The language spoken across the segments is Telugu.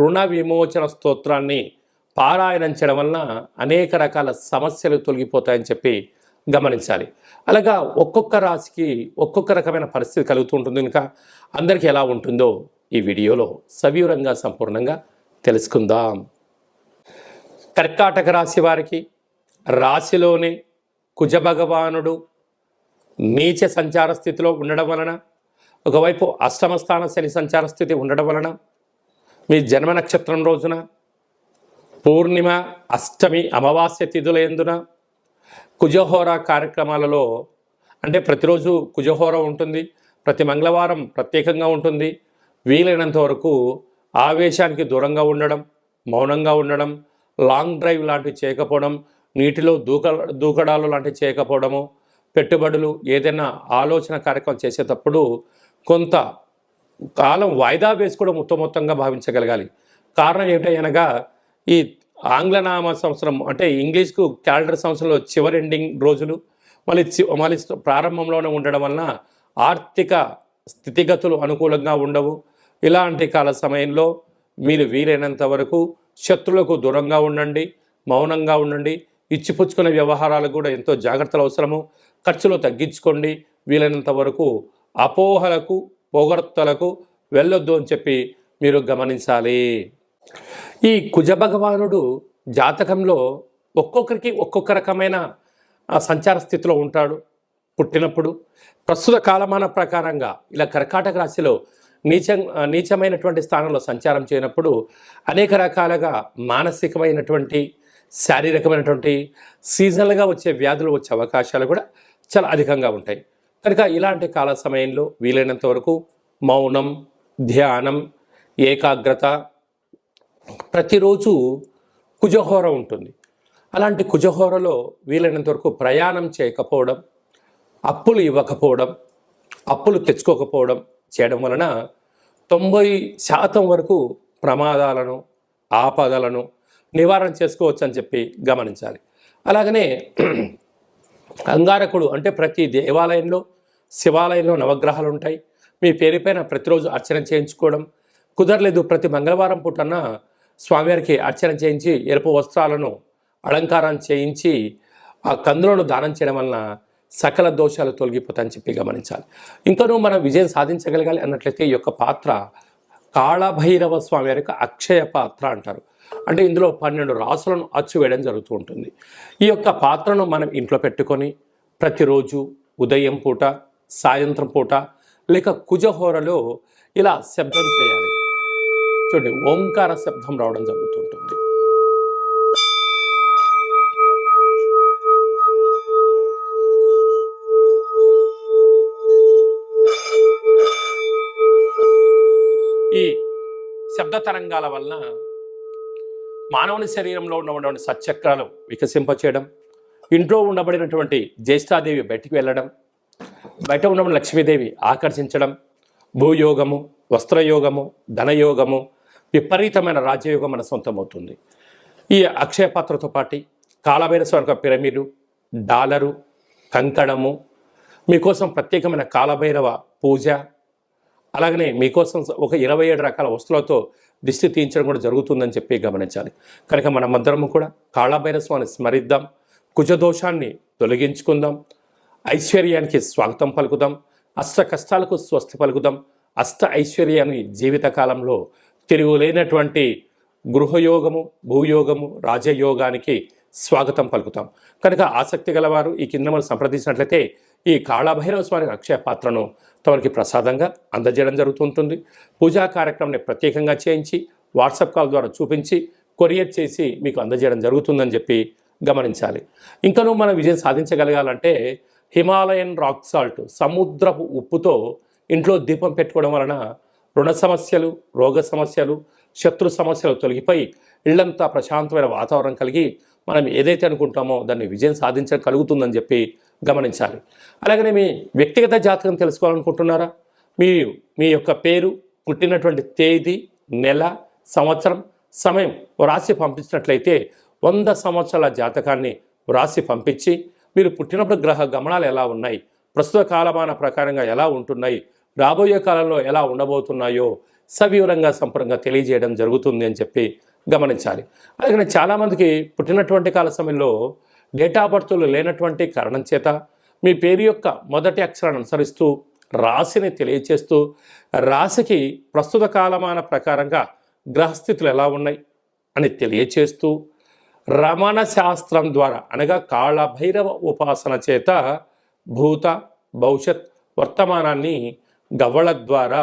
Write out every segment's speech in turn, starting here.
రుణ విమోచన స్తోత్రాన్ని పారాయణం చేయడం వలన అనేక రకాల సమస్యలు తొలగిపోతాయని చెప్పి గమనించాలి. అలాగా ఒక్కొక్క రాశికి ఒక్కొక్క రకమైన పరిస్థితి కలుగుతూ ఉంటుంది కనుక అందరికీ ఎలా ఉంటుందో ఈ వీడియోలో సవివరంగా సంపూర్ణంగా తెలుసుకుందాం. కర్కాటక రాశి వారికి రాశిలోనే కుజ భగవానుడు నీచ సంచార స్థితిలో ఉండడం వలన ఒకవైపు అష్టమ స్థాన శని సంచార స్థితి ఉండడం వలన మీ జన్మ నక్షత్రం రోజున పూర్ణిమ అష్టమి అమావాస్య తిథుల ఎందున కుజహోర కార్యక్రమాలలో అంటే ప్రతిరోజు కుజహోర ఉంటుంది ప్రతి మంగళవారం ప్రత్యేకంగా ఉంటుంది వీలైనంత వరకు ఆవేశానికి దూరంగా ఉండడం మౌనంగా ఉండడం లాంగ్ డ్రైవ్ లాంటివి చేయకపోవడం నీటిలో దూక దూకడాలు లాంటివి చేయకపోవడము పెట్టుబడులు ఏదైనా ఆలోచన కార్యక్రమం చేసేటప్పుడు కొంత కాలం వాయిదా వేసుకోవడం మొత్తంగా భావించగలగాలి. కారణం ఏమిటనగా ఈ ఆంగ్లనామ సంవత్సరం అంటే ఇంగ్లీష్కు క్యాలెండర్ సంవత్సరంలో చివరి ఎండింగ్ రోజులు మళ్ళీ మళ్ళీ ప్రారంభంలోనే ఉండడం వలన ఆర్థిక స్థితిగతులు అనుకూలంగా ఉండవు. ఇలాంటి కాల సమయంలో మీరు వీలైనంత వరకు శత్రులకు దూరంగా ఉండండి మౌనంగా ఉండండి ఇచ్చిపుచ్చుకునే వ్యవహారాలకు కూడా ఎంతో జాగ్రత్తలు అవసరము. ఖర్చులు తగ్గించుకోండి వీలైనంత వరకు అపోహలకు పొగడ్తలకు వెళ్ళొద్దు అని చెప్పి మీరు గమనించాలి. ఈ కుజ భగవానుడు జాతకంలో ఒక్కొక్కరికి ఒక్కొక్క రకమైన ఆ, సంచార స్థితిలో ఉంటాడు. పుట్టినప్పుడు ప్రస్తుత కాలమాన ప్రకారంగా ఇలా కర్కాటక రాశిలో నీచ నీచమైనటువంటి స్థానంలో సంచారం చేయనప్పుడు అనేక రకాలుగా మానసికమైనటువంటి శారీరకమైనటువంటి సీజనల్గా వచ్చే వ్యాధులు వచ్చే అవకాశాలు కూడా చాలా అధికంగా ఉంటాయి. కనుక ఇలాంటి కాల సమయంలో వీలైనంత వరకు మౌనం ధ్యానం ఏకాగ్రత ప్రతిరోజు కుజహోర ఉంటుంది. అలాంటి కుజహోరలో వీలైనంత వరకు ప్రయాణం చేయకపోవడం అప్పులు ఇవ్వకపోవడం అప్పులు తెచ్చుకోకపోవడం చేయడం వలన తొంభై శాతం వరకు ప్రమాదాలను ఆపదలను నివారణ చేసుకోవచ్చు అని చెప్పి గమనించాలి. అలాగనే అంగారకుడు అంటే ప్రతి దేవాలయంలో శివాలయంలో నవగ్రహాలు ఉంటాయి మీ పేరుపైన ప్రతిరోజు అర్చన చేయించుకోవడం. కుదరలేదు ప్రతి మంగళవారం పూటన స్వామివారికి అర్చన చేయించి ఎరుపు వస్త్రాలను అలంకారం చేయించి ఆ కందులను దానం చేయడం వలన సకల దోషాలు తొలగిపోతాయని చెప్పి గమనించాలి. ఇంకనూ మనం విజయం సాధించగలగాలి అన్నట్లయితే ఈ యొక్క పాత్ర కాళభైరవ స్వామి యొక్క అక్షయ పాత్ర అంటారు. అంటే ఇందులో పన్నెండు రాసులను అచ్చు వేయడం జరుగుతూ ఉంటుంది. ఈ యొక్క పాత్రను మనం ఇంట్లో పెట్టుకొని ప్రతిరోజు ఉదయం పూట సాయంత్రం పూట లేక కుజహోరలో ఇలా శబ్దం చేయాలి. చూడండి ఓంకార శబ్దం రావడం జరుగుతుంటుంది ఈ శబ్ద తరంగాల వలన మానవుని శరీరంలో ఉన్నటువంటి సచక్రాలు వికసింపచేయడం ఇంట్లో ఉండబడినటువంటి జ్యేష్ఠాదేవి బయటికి వెళ్ళడం బయట ఉన్న లక్ష్మీదేవి ఆకర్షించడం భూయోగము వస్త్రయోగము ధనయోగము విపరీతమైన రాజ్యయోగం మన సొంతమవుతుంది. ఈ అక్షయపాత్రతో పాటి పాటు కాలభైర పిరమిడు డాలరు కంకణము మీకోసం ప్రత్యేకమైన కాలభైరవ పూజ అలాగనే మీకోసం ఒక ఇరవై ఏడు రకాల వస్తువులతో దిష్టి తీయించడం కూడా జరుగుతుందని చెప్పి గమనించాలి. కనుక మనమందరము కూడా కాళభైరస్వాన్ని స్మరిద్దాం. కుజదోషాన్ని తొలగించుకుందాం. ఐశ్వర్యానికి స్వాగతం పలుకుదాం. అష్ట కష్టాలకు స్వస్తి పలుకుదాం. అష్ట ఐశ్వర్యాన్ని జీవితకాలంలో తిరుగులేనటువంటి గృహయోగము భూయోగము రాజయోగానికి స్వాగతం పలుకుతాం. కనుక ఆసక్తి గలవారు ఈ కింద మనం సంప్రదించినట్లయితే ఈ కాళభైరవ స్వామి అక్షయ పాత్రను తమకి ప్రసాదంగా అందజేయడం జరుగుతుంటుంది. పూజా కార్యక్రమాన్ని ప్రత్యేకంగా చేయించి వాట్సాప్ కాల్ ద్వారా చూపించి కొరియర్ చేసి మీకు అందజేయడం జరుగుతుందని చెప్పి గమనించాలి. ఇంకనూ మనం విజయం సాధించగలగాలంటే హిమాలయన్ రాక్ సాల్ట్ సముద్రపు ఉప్పుతో ఇంట్లో దీపం పెట్టుకోవడం వలన రుణ సమస్యలు రోగ సమస్యలు శత్రు సమస్యలు తొలగిపోయి ఇళ్ళంతా ప్రశాంతమైన వాతావరణం కలిగి మనం ఏదైతే అనుకుంటామో దాన్ని విజయం సాధించగలుగుతుందని చెప్పి గమనించాలి. అలాగనే మీ వ్యక్తిగత జాతకం తెలుసుకోవాలనుకుంటున్నారా? మీ మీ యొక్క పేరు పుట్టినటువంటి తేదీ నెల సంవత్సరం సమయం వ్రాసి పంపించినట్లయితే వంద సంవత్సరాల జాతకాన్ని వ్రాసి పంపించి మీరు పుట్టినప్పుడు గ్రహ గమనాలు ఎలా ఉన్నాయి? ప్రస్తుత కాలమాన ప్రకారంగా ఎలా ఉంటున్నాయి? రాబోయే కాలంలో ఎలా ఉండబోతున్నాయో సవివరంగా సంపూర్ణంగా తెలియజేయడం జరుగుతుంది అని చెప్పి గమనించాలి. అలాగే చాలామందికి పుట్టినటువంటి కాల సమయంలో డేటా బర్త్లు లేనటువంటి కారణం చేత మీ పేరు యొక్క మొదటి అక్షరాన్ని అనుసరిస్తూ రాశిని తెలియచేస్తూ రాశికి ప్రస్తుత కాలమాన ప్రకారంగా గ్రహస్థితులు ఎలా ఉన్నాయి అని తెలియచేస్తూ రమణ శాస్త్రం ద్వారా అనగా కాళభైరవ ఉపాసన చేత భూత భవిష్యత్ వర్తమానాన్ని గవ్వల ద్వారా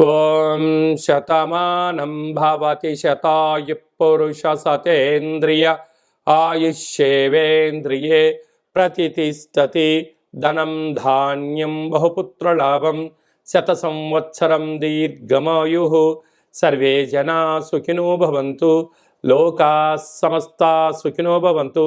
ఓం శతమానం భవతి శతాయు పురుష సతేంద్రియ ఆయుష్యేవేంద్రియే ప్రతిష్టతి ధనం ధాన్యం బహుపుత్రలాభం శత సంవత్సరం దీర్ఘమాయు సర్వే జనా సుఖినో భవంతు లోకా సమస్తా సుఖినో భవంతు